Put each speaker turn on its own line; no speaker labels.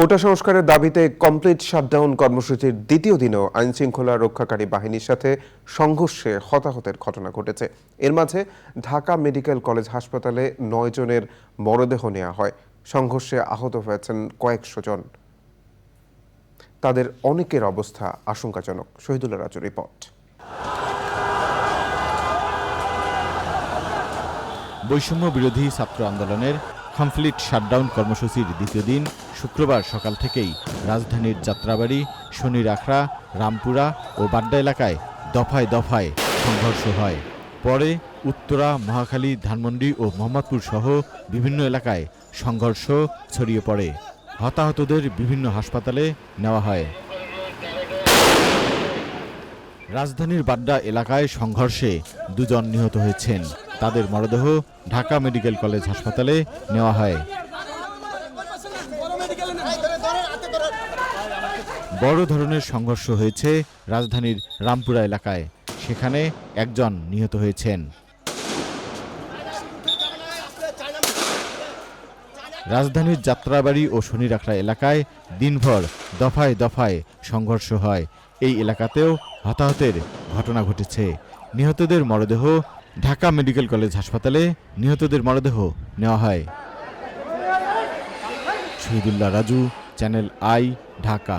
কোটা সংস্কারের দাবিতে complete shutdown কর্মসূচির দ্বিতীয় দিনেও আইনশৃঙ্খলা রক্ষাকারী বাহিনীর সাথে সংঘর্ষে হতাহতের ঘটনা ঘটেছে। এর মাঝে ঢাকা মেডিকেল কলেজ হাসপাতালে নয় জনের মরদেহ নেওয়া হয়। সংঘর্ষে আহত হয়েছেন কয়েকশো জন। তাদের অনেকের অবস্থা আশঙ্কাজনক। শহীদুল্লাহ রাজুর রিপোর্ট।
বৈষম্য বিরোধী ছাত্র আন্দোলনের কমপ্লিট শাটডাউন কর্মসূচির দ্বিতীয় দিন, শুক্রবার সকাল থেকেই রাজধানীর যাত্রাবাড়ি শনির আখড়া রামপুরা ও বাড্ডা এলাকায় দফায় দফায় সংঘর্ষ হয়। পরে উত্তরা, মহাখালী, ধানমন্ডি ও মোহাম্মদপুর সহ বিভিন্ন এলাকায় সংঘর্ষ ছড়িয়ে পড়ে। হতাহতদের বিভিন্ন হাসপাতালে নেওয়া হয়। রাজধানীর বাড্ডা এলাকায় সংঘর্ষে দুজন নিহত হয়েছেন। তাদের মরদেহ ঢাকা মেডিকেল কলেজ হাসপাতালে নেওয়া হয়। বড় ধরনের সংঘর্ষ হয়েছে রাজধানীর রামপুরা এলাকায়। সেখানে একজন নিহত হয়েছেন। রাজধানীর যাত্রাবাড়ি ও শনিরাখড়া এলাকায় দিনভর দফায় দফায় সংঘর্ষ হয়। এই এলাকাতেও হতাহতের ঘটনা ঘটেছে। নিহতদের মরদেহ ঢাকা মেডিকেল কলেজ হাসপাতালে নিহতদের মরদেহ নেওয়া হয়। Shahidullah Raju channel I Dhaka.